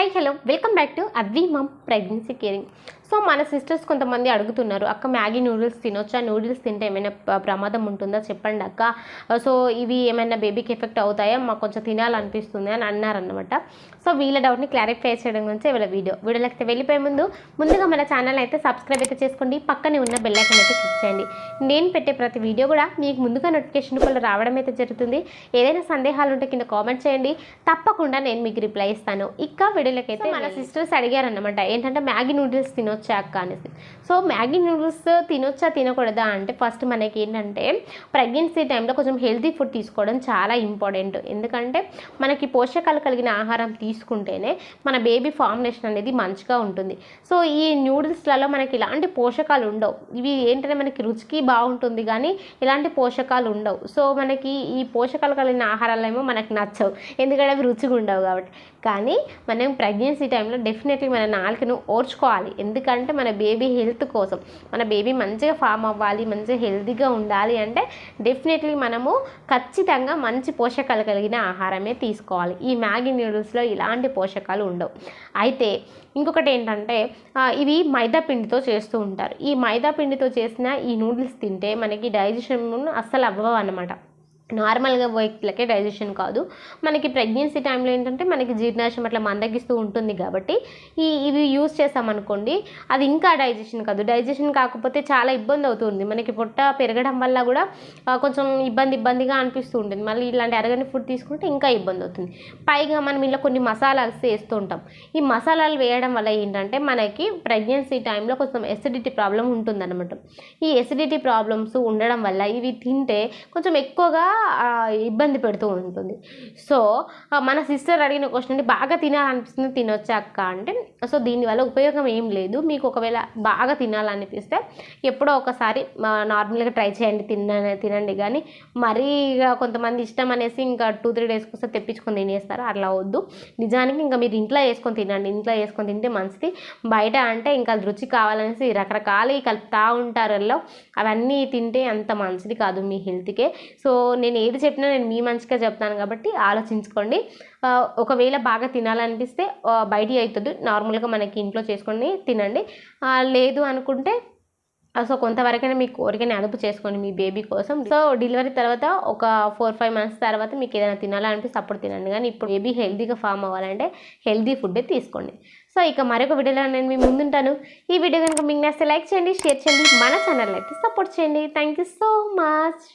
Hi hello welcome back to Avvi mom pregnancy caring so మన sisters కొంతమంది అడుగుతున్నారు అక్క మ్యాగీ నూడిల్స్ తినొచ్చా? నూడిల్స్ తింటే ఏమైనా ప్ర- ప్రమాదం ఉంటుందా? చెప్పండి అక్క. సో ఇవి ఏమైనా బేబీకి ఎఫెక్ట్ అవుతాయా? మాకు కొంచెం తినాలనిపిస్తుంది అని అన్నారన్నమాట. సో వీళ్ళ డౌట్ని క్లారిఫై చేయడం గురించి వీళ్ళ వీడియో. వీడియోలోకి వెళ్ళిపోయే ముందు ముందుగా మన ఛానల్ అయితే సబ్స్క్రైబ్ అయితే చేసుకోండి. పక్కనే ఉన్న బెల్ ఐకాన్ అయితే క్లిక్ చేయండి. నేను పెట్టే ప్రతి వీడియో కూడా మీకు ముందుగా నోటిఫికేషన్ కూడా రావడం అయితే జరుగుతుంది. ఏదైనా సందేహాలు ఉంటే కింద కామెంట్ చేయండి. తప్పకుండా నేను మీకు రిప్లై ఇస్తాను. ఇక వీడియోలోకి అయితే మన సిస్టర్స్ అడిగారన్నమాట ఏంటంటే మ్యాగీ నూడిల్స్ తినొచ్చా? అక్క అనేసి. సో మ్యాగీ నూడిల్స్ తినొచ్చా తినకూడదా అంటే ఫస్ట్ మనకి ఏంటంటే ప్రెగ్నెన్సీ టైంలో కొంచెం హెల్తీ ఫుడ్ తీసుకోవడం చాలా ఇంపార్టెంట్. ఎందుకంటే మనకి పోషకాలు కలిగిన ఆహారం తీసుకుంటేనే మన బేబీ ఫార్ములేషన్ అనేది మంచిగా ఉంటుంది. సో ఈ నూడిల్స్లలో మనకి ఇలాంటి పోషకాలు ఉండవు. ఇవి ఏంటంటే మనకి రుచికి బాగుంటుంది కానీ ఇలాంటి పోషకాలు ఉండవు. సో మనకి ఈ పోషకాలు కలిగిన ఆహారాలు ఏమో మనకు నచ్చవు. ఎందుకంటే అవి రుచిగా ఉండవు కాబట్టి. కానీ మనం ప్రెగ్నెన్సీ టైంలో డెఫినెట్లీ మన నాలుకను ఓర్చుకోవాలి. ఎందుకంటే మన బేబీ హెల్త్ కోసం మన బేబీ మంచిగా ఫామ్ అవ్వాలి మంచిగా హెల్తీగా ఉండాలి అంటే డెఫినెట్లీ మనము ఖచ్చితంగా మంచి పోషకాలు కలిగిన ఆహారమే తీసుకోవాలి. ఈ మ్యాగీ నూడిల్స్లో ఇలాంటి పోషకాలు ఉండవు. అయితే ఇంకొకటి ఏంటంటే ఇవి మైదా పిండితో చేస్తూ ఉంటారు. ఈ మైదా పిండితో చేసిన ఈ నూడిల్స్ తింటే మనకి డైజెషన్ అస్సలు అవ్వవు అన్నమాట. నార్మల్గా వ్యక్తులకే డైజెషన్ కాదు. మనకి ప్రెగ్నెన్సీ టైంలో ఏంటంటే మనకి జీర్ణాశయం అట్లా మందగిస్తూ ఉంటుంది కాబట్టి ఈ ఇవి యూస్ చేసామనుకోండి అది ఇంకా డైజెషన్ కాదు. డైజెషన్ కాకపోతే చాలా ఇబ్బంది అవుతుంది. మనకి పొట్ట పెరగడం వల్ల కూడా కొంచెం ఇబ్బంది ఇబ్బందిగా అనిపిస్తూ ఉంటుంది. మళ్ళీ ఇలాంటి అరగని ఫుడ్ తీసుకుంటే ఇంకా ఇబ్బంది అవుతుంది. పైగా మనం ఇలా కొన్ని మసాలాలు వేస్తూ ఉంటాం. ఈ మసాలాలు వేయడం వల్ల ఏంటంటే మనకి ప్రెగ్నెన్సీ టైంలో కొంచెం ఎసిడిటీ ప్రాబ్లం ఉంటుందన్నమాట. ఈ ఎసిడిటీ ప్రాబ్లమ్స్ ఉండడం వల్ల ఇవి తింటే కొంచెం ఎక్కువగా ఇబ్బంది పెడుతూ ఉంటుంది. సో మన సిస్టర్ అడిగిన క్వశ్చన్ అంటే బాగా తినాలనిపిస్తుంది తినొచ్చాక అంటే సో దీనివల్ల ఉపయోగం ఏం లేదు. మీకు ఒకవేళ బాగా తినాలనిపిస్తే ఎప్పుడో ఒకసారి నార్మల్గా ట్రై చేయండి తిన తినండి. కానీ మరీ కొంతమంది ఇష్టం అనేసి ఇంకా టూ త్రీ డేస్కి వస్తే తెప్పించుకొని తినేస్తారు. అట్లా వద్దు. నిజానికి ఇంకా మీరు ఇంట్లో వేసుకొని తినండి. ఇంట్లో వేసుకొని తింటే మంచిది బయట అంటే ఇంకా అది రుచి కావాలనేసి రకరకాలు కలుపుతూ ఉంటారు. అవన్నీ తింటే అంత మంచిది కాదు మీ హెల్త్కే సో నేను నేను ఏది చెప్పినా నేను మీ మంచిగా చెప్తాను కాబట్టి ఆలోచించుకోండి. ఒకవేళ బాగా తినాలనిపిస్తే బయట అవుతుంది నార్మల్గా మనకి ఇంట్లో చేసుకొని తినండి. లేదు అనుకుంటే సో కొంతవరకైనా మీ కోరికని అదుపు చేసుకోండి మీ బేబీ కోసం. సో డెలివరీ తర్వాత ఒక ఫోర్ ఫైవ్ మంత్స్ తర్వాత మీకు ఏదైనా తినాలనిపిస్తే అప్పుడు తినండి. కానీ ఇప్పుడు బేబీ హెల్తీగా ఫామ్ అవ్వాలంటే హెల్తీ ఫుడ్ తీసుకోండి. సో ఇక మరొక వీడియోలో నేను మీ ముందుంటాను. ఈ వీడియో కనుక మీకు నచ్చితే లైక్ చేయండి షేర్ చేయండి. మన ఛానల్ అయితే సపోర్ట్ చేయండి. Thank you so much